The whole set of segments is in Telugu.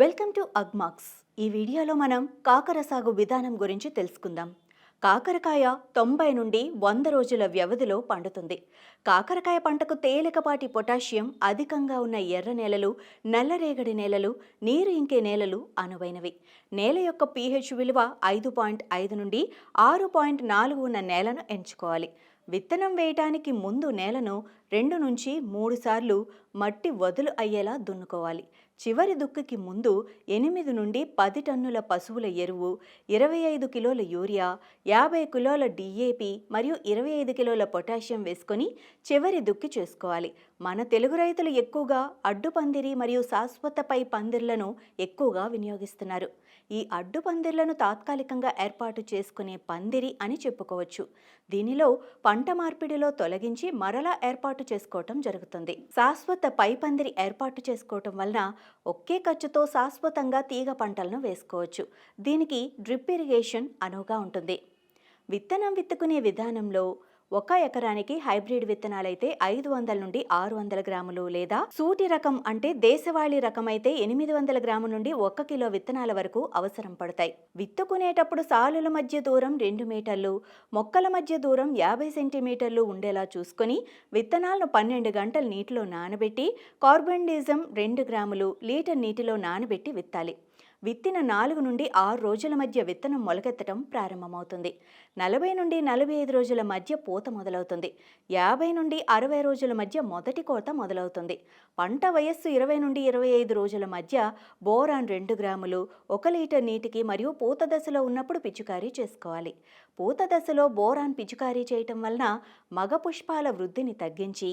Welcome to Agmax. ఈ వీడియోలో మనం కాకర సాగు విధానం గురించి తెలుసుకుందాం. కాకరకాయ తొంభై నుండి వంద రోజుల వ్యవధిలో పండుతుంది. కాకరకాయ పంటకు తేలికపాటి పొటాషియం అధికంగా ఉన్న ఎర్ర నేలలు నల్లరేగడి నేలలు నీరు ఇంకే నేలలు అనువైనవి. నేల యొక్క పీహెచ్ విలువ ఐదు పాయింట్ ఐదు నుండి ఆరు పాయింట్ నాలుగు ఉన్న నేలను ఎంచుకోవాలి. విత్తనం వేయటానికి ముందు నేలను రెండు నుంచి మూడు సార్లు మట్టి వదులు అయ్యేలా దున్నుకోవాలి. చివరి దుక్కుకి ముందు ఎనిమిది నుండి పది టన్నుల పశువుల ఎరువు ఇరవై ఐదు కిలోల యూరియా యాభై కిలోల డిఏపి మరియు ఇరవై ఐదు కిలోల పొటాషియం వేసుకొని చివరి దుక్కి చేసుకోవాలి. మన తెలుగు రైతులు ఎక్కువగా అడ్డుపందిరి మరియు శాశ్వత పై పందిర్లను ఎక్కువగా వినియోగిస్తున్నారు. ఈ అడ్డు పందిర్లను తాత్కాలికంగా ఏర్పాటు చేసుకునే పందిరి అని చెప్పుకోవచ్చు. దీనిలో పంట మార్పిడిలో తొలగించి మరలా ఏర్పాటు చేసుకోవటం జరుగుతుంది. శాశ్వత పై పందిరి ఏర్పాటు చేసుకోవటం వలన ఒకే ఖర్చుతో శాశ్వతంగా తీగ పంటలను వేసుకోవచ్చు. దీనికి డ్రిప్ ఇరిగేషన్ అనువుగా ఉంటుంది. విత్తనం విత్తుకునే విధానంలో ఒక ఎకరానికి హైబ్రిడ్ విత్తనాలైతే ఐదు వందల నుండి ఆరు వందల గ్రాములు లేదా సూటి రకం అంటే దేశవాళీ రకం అయితే ఎనిమిది వందల గ్రాముల నుండి ఒక కిలో విత్తనాల వరకు అవసరం పడతాయి. విత్తుకునేటప్పుడు సాలుల మధ్య దూరం రెండు మీటర్లు మొక్కల మధ్య దూరం యాభై సెంటీమీటర్లు ఉండేలా చూసుకొని విత్తనాలను పన్నెండు గంటలు నీటిలో నానబెట్టి కార్బన్డిజం రెండు గ్రాములు లీటర్ నీటిలో నానబెట్టి విత్తాలి. విత్తిన నాలుగు నుండి ఆరు రోజుల మధ్య విత్తనం మొలకెత్తడం ప్రారంభమవుతుంది. నలభై నుండి నలభై ఐదు రోజుల మధ్య పూత మొదలవుతుంది. యాభై నుండి అరవై రోజుల మధ్య మొదటి కోత మొదలవుతుంది. పంట వయస్సు ఇరవై నుండి ఇరవై ఐదు రోజుల మధ్య బోరాన్ రెండు గ్రాములు ఒక లీటర్ నీటికి మరియు పూత దశలో ఉన్నప్పుడు పిచుకారీ చేసుకోవాలి. పూత దశలో బోరాన్ పిచుకారీ చేయటం వలన మగ పుష్పాల వృద్ధిని తగ్గించి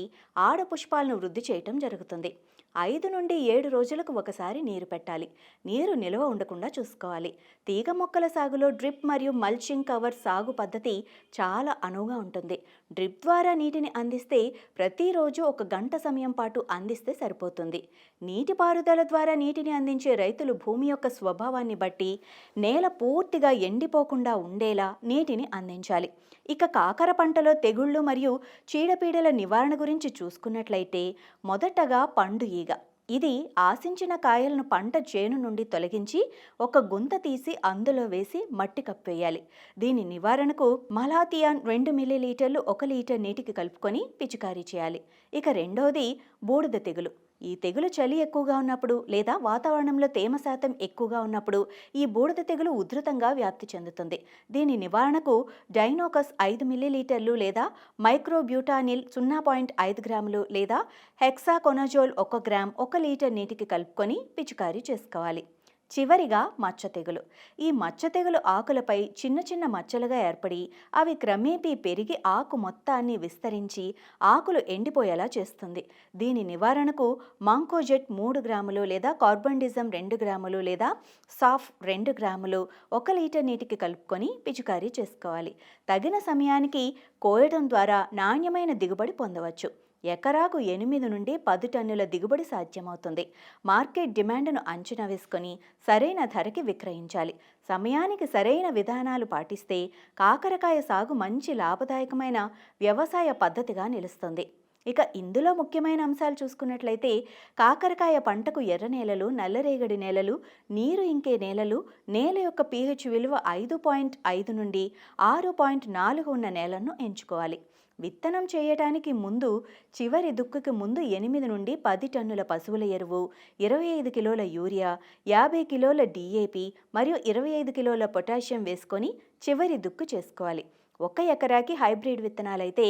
ఆడ పుష్పాలను వృద్ధి చేయటం జరుగుతుంది. ఐదు నుండి ఏడు రోజులకు ఒకసారి నీరు పెట్టాలి. నీరు నిల్వ ఉండకుండా చూసుకోవాలి. తీగ మొక్కల సాగులో డ్రిప్ మరియు మల్చింగ్ కవర్ సాగు పద్ధతి చాలా అనువుగా ఉంటుంది. డ్రిప్ ద్వారా నీటిని అందిస్తే ప్రతిరోజు ఒక గంట సమయం పాటు అందిస్తే సరిపోతుంది. నీటిపారుదల ద్వారా నీటిని అందించే రైతులు భూమి యొక్క స్వభావాన్ని బట్టి నేల పూర్తిగా ఎండిపోకుండా ఉండేలా నీటిని అందించాలి. ఇక కాకర పంటలో తెగుళ్ళు మరియు చీడపీడల నివారణ గురించి చూసుకున్నట్లయితే మొదటగా పండు ఈగ ఇది ఆశించిన కాయలను పంట చేను నుండి తొలగించి ఒక గుంత తీసి అందులో వేసి మట్టి కప్పేయాలి దీని నివారణకు మలాతియాన్ రెండు మిల్లీలీటర్లు ఒక లీటర్ నీటికి కలుపుకొని పిచికారీ చేయాలి. ఇక రెండోది బూడిద తెగులు. ఈ తెగులు చలి ఎక్కువగా ఉన్నప్పుడు లేదా వాతావరణంలో తేమ శాతం ఎక్కువగా ఉన్నప్పుడు ఈ బూడిద తెగులు ఉధృతంగా వ్యాప్తి చెందుతుంది. దీని నివారణకు డైనోకస్ ఐదు మిల్లీలీటర్లు లేదా మైక్రోబ్యూటానిల్ సున్నా పాయింట్ ఐదు గ్రాములు లేదా హెక్సాకొనజోల్ ఒక గ్రామ్ ఒక లీటర్ నీటికి కలుపుకొని పిచికారీ చేసుకోవాలి. చివరిగా మచ్చ తెగులు ఈ మచ్చ తెగులు ఆకులపై చిన్న చిన్న మచ్చలుగా ఏర్పడి అవి క్రమేపీ పెరిగి ఆకు మొత్తాన్ని విస్తరించి ఆకులు ఎండిపోయేలా చేస్తుంది. దీని నివారణకు మాంకోజెట్ మూడు గ్రాములు లేదా కార్బండిజం రెండు గ్రాములు లేదా సాఫ్ రెండు గ్రాములు ఒక లీటర్ నీటికి కలుపుకొని పిచికారీ చేసుకోవాలి. తగిన సమయానికి కోయడం ద్వారా నాణ్యమైన దిగుబడి పొందవచ్చు. ఎకరాకు ఎనిమిది నుండి పది టన్నుల దిగుబడి సాధ్యమవుతుంది. మార్కెట్ డిమాండ్ను అంచనా వేసుకొని సరైన ధరకి విక్రయించాలి. సమయానికి సరైన విధానాలు పాటిస్తే కాకరకాయ సాగు మంచి లాభదాయకమైన వ్యవసాయ పద్ధతిగా నిలుస్తుంది. ఇక ఇందులో ముఖ్యమైన అంశాలు చూసుకున్నట్లయితే కాకరకాయ పంటకు ఎర్ర నేలలు నల్లరేగడి నేలలు నీరు ఇంకే నేలలు నేల యొక్క పీహెచ్ విలువ ఐదు పాయింట్ ఐదు నుండి ఆరు పాయింట్ నాలుగు ఉన్న నేలను ఎంచుకోవాలి. విత్తనం చేయటానికి ముందు చివరి దుక్కుకి ముందు ఎనిమిది నుండి పది టన్నుల పశువుల ఎరువు ఇరవై ఐదు కిలోల యూరియా యాభై కిలోల డిఏపి మరియు ఇరవై ఐదు కిలోల పొటాషియం వేసుకొని చివరి దుక్కు చేసుకోవాలి. ఒక ఎకరాకి హైబ్రిడ్ విత్తనాలైతే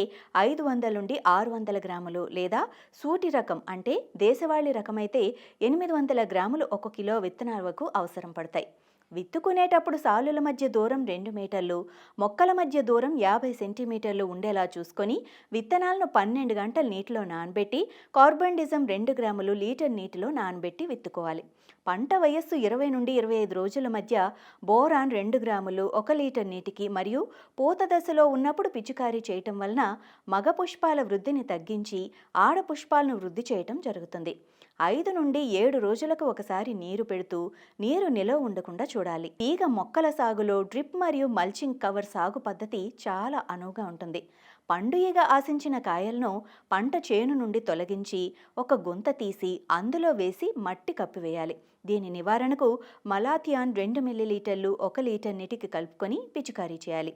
ఐదు వందల నుండి ఆరు వందల గ్రాములు లేదా సూటి రకం అంటే దేశవాళీ రకమైతే ఎనిమిది వందల గ్రాములు ఒక కిలో విత్తనాలకు అవసరం పడతాయి. విత్తుకునేటప్పుడు సాలుల మధ్య దూరం రెండు మీటర్లు మొక్కల మధ్య దూరం యాభై సెంటీమీటర్లు ఉండేలా చూసుకొని విత్తనాలను పన్నెండు గంటలు నీటిలో నానబెట్టి కార్బన్డిజం రెండు గ్రాములు లీటర్ నీటిలో నానబెట్టి విత్తుకోవాలి. పంట వయస్సు ఇరవై నుండి ఇరవై ఐదు రోజుల మధ్య బోరాన్ రెండు గ్రాములు ఒక లీటర్ నీటికి మరియు పూత దశలో ఉన్నప్పుడు పిచికారీ చేయటం వలన మగ పుష్పాల వృద్ధిని తగ్గించి ఆడ పుష్పాలను వృద్ధి చేయటం జరుగుతుంది. ఐదు నుండి ఏడు రోజులకు ఒకసారి నీరు పెడుతూ నీరు నిలవ ఉండకుండా చూడాలి. తీగ మొక్కల సాగులో డ్రిప్ మరియు మల్చింగ్ కవర్ సాగు పద్ధతి చాలా అనువుగా ఉంటుంది. పండుగ ఆశించిన కాయలను పంట చేను నుండి తొలగించి ఒక గుంత తీసి అందులో వేసి మట్టి కప్పివేయాలి. దీని నివారణకు మలాథియాన్ రెండు మిల్లీలీటర్లు ఒక లీటర్ నీటికి కలుపుకొని పిచికారీ చేయాలి.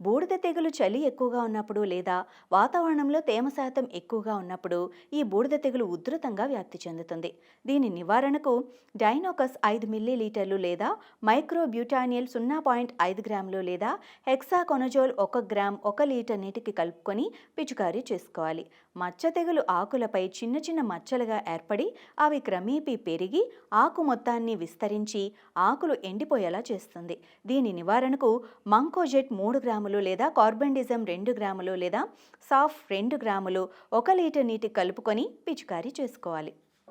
బూడిద తెగులు చలి ఎక్కువగా ఉన్నప్పుడు లేదా వాతావరణంలో తేమ శాతం ఎక్కువగా ఉన్నప్పుడు ఈ బూడిద తెగులు ఉధృతంగా వ్యాప్తి చెందుతుంది. దీని నివారణకు డైనోకస్ ఐదు మిల్లీలీటర్లు లేదా మైక్రోబ్యూటానియల్ సున్నా పాయింట్ ఐదు గ్రాములు లేదా హెక్సాకొనజోల్ ఒక గ్రామ్ ఒక లీటర్ నీటికి కలుపుకొని పిచికారీ చేసుకోవాలి. మచ్చ తెగులు ఆకులపై చిన్న చిన్న మచ్చలుగా ఏర్పడి అవి క్రమేపీ పెరిగి ఆకు మొత్తాన్ని విస్తరించి ఆకులు ఎండిపోయేలా చేస్తుంది. దీని నివారణకు మంకోజెట్ మూడు గ్రాములు గ్రాములు లేదా కార్బండిజం రెండు గ్రాములు లేదా సాఫ్ రెండు గ్రాములు ఒక లీటర్ నీటికి కలుపుకొని పిచికారీ చేసుకోవాలి.